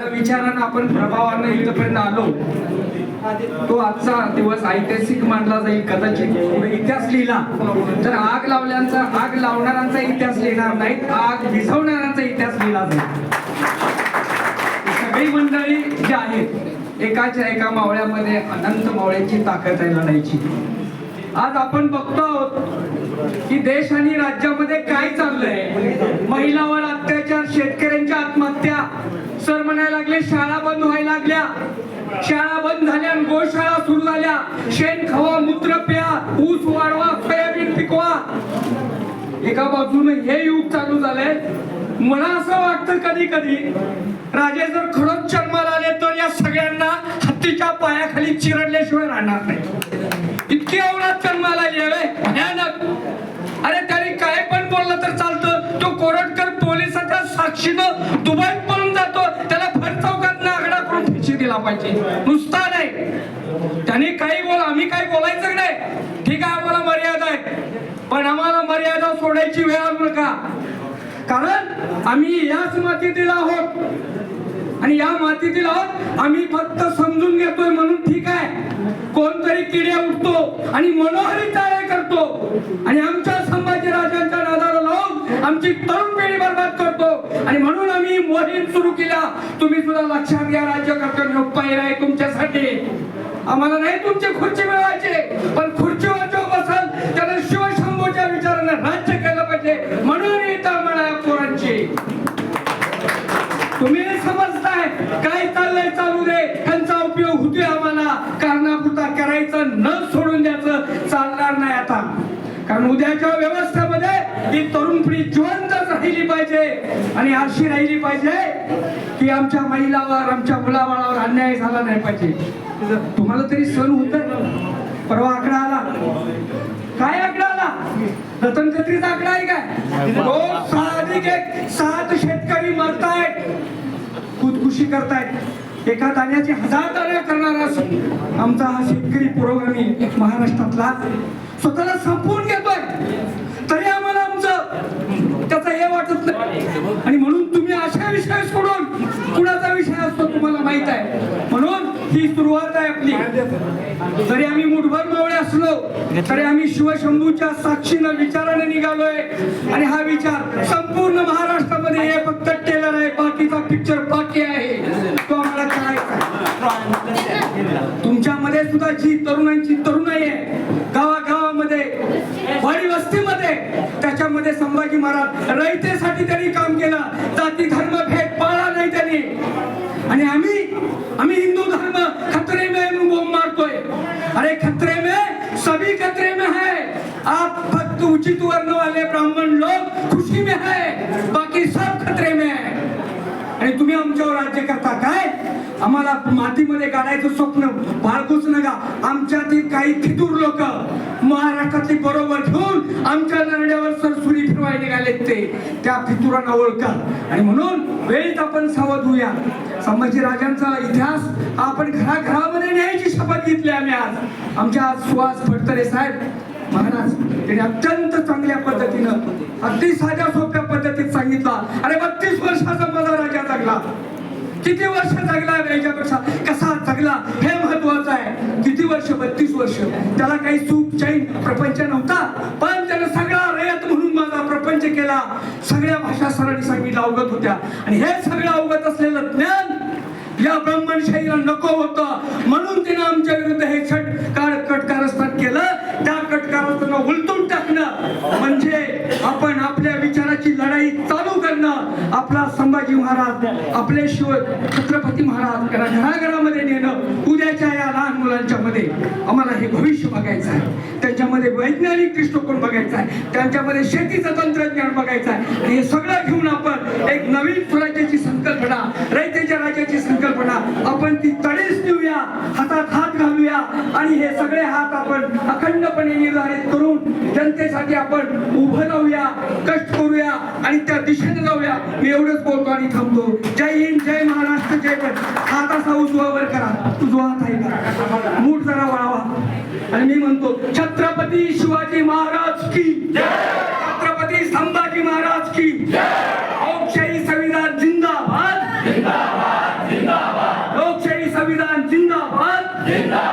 ज्या विचारानं आपण प्रभावानं इथपर्यंत आलो तो आजचा दिवस ऐतिहासिक मानला जाईल कदाचित. इतिहास लिहिला तर आग लावल्यांचा आग लावणाऱ्यांचा इतिहास लिहिणार नाही आग विझवणाऱ्यांचा इतिहास लिहिला जाईल. सगळी मंडळी जी आहेत एकाच्या एका मावळ्यामध्ये अनंत मावळ्याची ताकद आहे लढायची. आज आपण बघतो आहोत की देश आणि राज्यामध्ये काय चाललंय. महिलावर अत्याचार शेतकऱ्यांच्या आत्महत्या सर म्हणायला लागले शाळा बंद व्हायला लागल्या. शाळा बंद झाल्या गोशाळा सुरू झाल्या. शेण खवा मूत्र प्या ऊस वाढवा सोयाबीन पिकवा. एका बाजूने हे युग चालू झालंय. मला असं वाटतं कधी कधी राजे जर खरंच जन्माला आले तर या सगळ्यांना हत्तीच्या पायाखाली चिरडल्याशिवाय राहणार नाही. इतकी अवरात जन्माला यावे भयानक. अरे त्याने काय पण बोललं तर चालतं. तो कोरटकर पोलिसाच्या साक्षीनं दुबईत करून पाहिजे. नुसता नाही. त्याने काही बोला आम्ही काही बोलायचं नाही. ठीक आहे आम्हाला मर्यादा आहे. पण आम्हाला मर्यादा सोडायची वेळ आणू नका. कारण आम्ही याच मातीतील आहोत. आणि या मातीतील आहोत आम्ही फक्त समजून घेतोय म्हणून ठीक आहे. कोणतरी किडे उठतो आणि मनोहरी तयार करतो. आणि आमच्या संभाजी राजांच्या नादाला लावून आमची तरुण पिढी बर्बाद करतो. आणि म्हणून मोहीम सुरू केला. तुम्ही सुद्धा लक्षात घ्या राज्यकर्त्यांनो हो, पहिला आहे तुमच्यासाठी. आम्हाला नाही तुमचे खुर्ची मिळवायचे पण खुर्चीवर जो बसल. त्याला शिवशंभूच्या विचारानं राज्य केलं पाहिजे. म्हणून येतं म्हणा या पोरांची. तुम्ही समजताय काय चाललंय चालू दे. त्यांचा उपयोग होतोय आम्हाला. कारणापुरता करायचं न सोडून द्यायचं चालणार नाही आता. कारण उद्याच्या व्यवस्था ही तरुण पिढी जिवंतच राहिली पाहिजे आणि अशी राहिली पाहिजे की आमच्या महिलावर आमच्या मुलाबाळावर अन्याय झाला नाही पाहिजे. तुम्हाला तरी सण होत. परवा आकडा आला. काय आकडा आला? रतन खत्रीचा आकडा आहे काय? तो सहा एक सात शेतकरी मरतायत खुदकुशी करतायत. एका दाण्याची हजार दाण्या करणारा आमचा हा शेतकरी पुरोगामी महाराष्ट्रातला स्वतःला संपवून घेतोय तरी आम्हाला आमचं त्याचं हे वाटत नाही. आणि म्हणून तुम्ही अशा विषय सोडून कुणाचा विषय असतो तुम्हाला माहीत आहे. म्हणून ही सुरुवात आहे आपली. जरी आम्ही मुठभर मावळे असलो तरी आम्ही शिवशंभूच्या साक्षीनं विचाराने निघालोय. आणि हा विचार संपूर्ण महाराष्ट्रामध्ये हे फक्त टेलर आहे बाकीचा पिक्चर बाकी आहे. तो आम्हाला करायचा तुमच्यामध्ये सुद्धा जी तरुणांची तरुणाई आहे त्याच्यामध्ये संभाजी महाराज रयतेसाठी त्यांनी काम केलं. जाती धर्म भेद पाळला नाही त्यांनी. आणि आम्ही आम्ही हिंदू धर्म खतरे में बोंब मारतोय. अरे खतरे में सभी खतरे में है. आप भक्त उचित वर्ण वाले ब्राह्मण लोग खुशी में है. बाकी सब खतरे में है. आणि तुम्ही आमच्यावर राज्य करता. काय? आम्हाला मातीमध्ये गाडायचं स्वप्न. बाळगूच नका आमच्यातील काही फितूर लोक महाराष्ट्रातली बरोबर घेऊन आमच्या नरड्यावर सरसुरी फिरवाय निघाले ते. त्या फितुरांना ओळखा. आणि म्हणून वेळेत आपण सावध होऊया. संभाजी राजांचा इतिहास आपण घराघरामध्ये न्यायची शपथ घेतली आम्ही आज. आमच्या आज सुहास फडतरे साहेब महाराज त्यांनी अत्यंत चांगल्या पद्धतीनं अगदी साध्या सोप्या पद्धतीत सांगितला. अरे बत्तीस वर्षाचा माझा राजा जगला. किती वर्ष जगला याच्यापेक्षा? कसा जगला? हे महत्वाचं आहे. किती वर्ष? बत्तीस वर्ष. त्याला काही सुख चैन प्रपंच नव्हता. पण त्यानं सगळा रयत म्हणून माझा प्रपंच केला. सगळ्या भाषा सरांनी सांगितल्या अवगत होत्या. आणि हे सगळं अवगत असलेलं ज्ञान या ब्राह्मणशाहीला नको होतं. म्हणून तिनं आमच्या विरुद्ध हे शिवाजी महाराज आपले शिव छत्रपती महाराज यांना घराघरामध्ये नेणं उद्याच्या या लहान मुलांच्या मध्ये आम्हाला हे भविष्य बघायचं आहे. त्यांच्यामध्ये वैज्ञानिक दृष्टिकोन बघायचा आहे. त्यांच्यामध्ये शेतीचं तंत्रज्ञान बघायचं आहे. आणि हे सगळं घेऊन आपण एक नवीन स्वराज्याची संकल्पना रयतेच्या आपण ती तडेच देऊया हातात हात घालूया आणि हे सगळे हात आपण अखंडपणे निर्धारित करून जनतेसाठी आपण उभं राहूया कष्ट करूया आणि त्या दिशेने जाऊया. मी एवढंच बोलतो आणि थांबतो. जय हिंद जय महाराष्ट्र जय पण हात असा उजवा करा. उजवा हात आहे का? मूठ जरा वळावा आणि मी म्हणतो छत्रपती शिवाजी महाराज की छत्रपती संभाजी Did not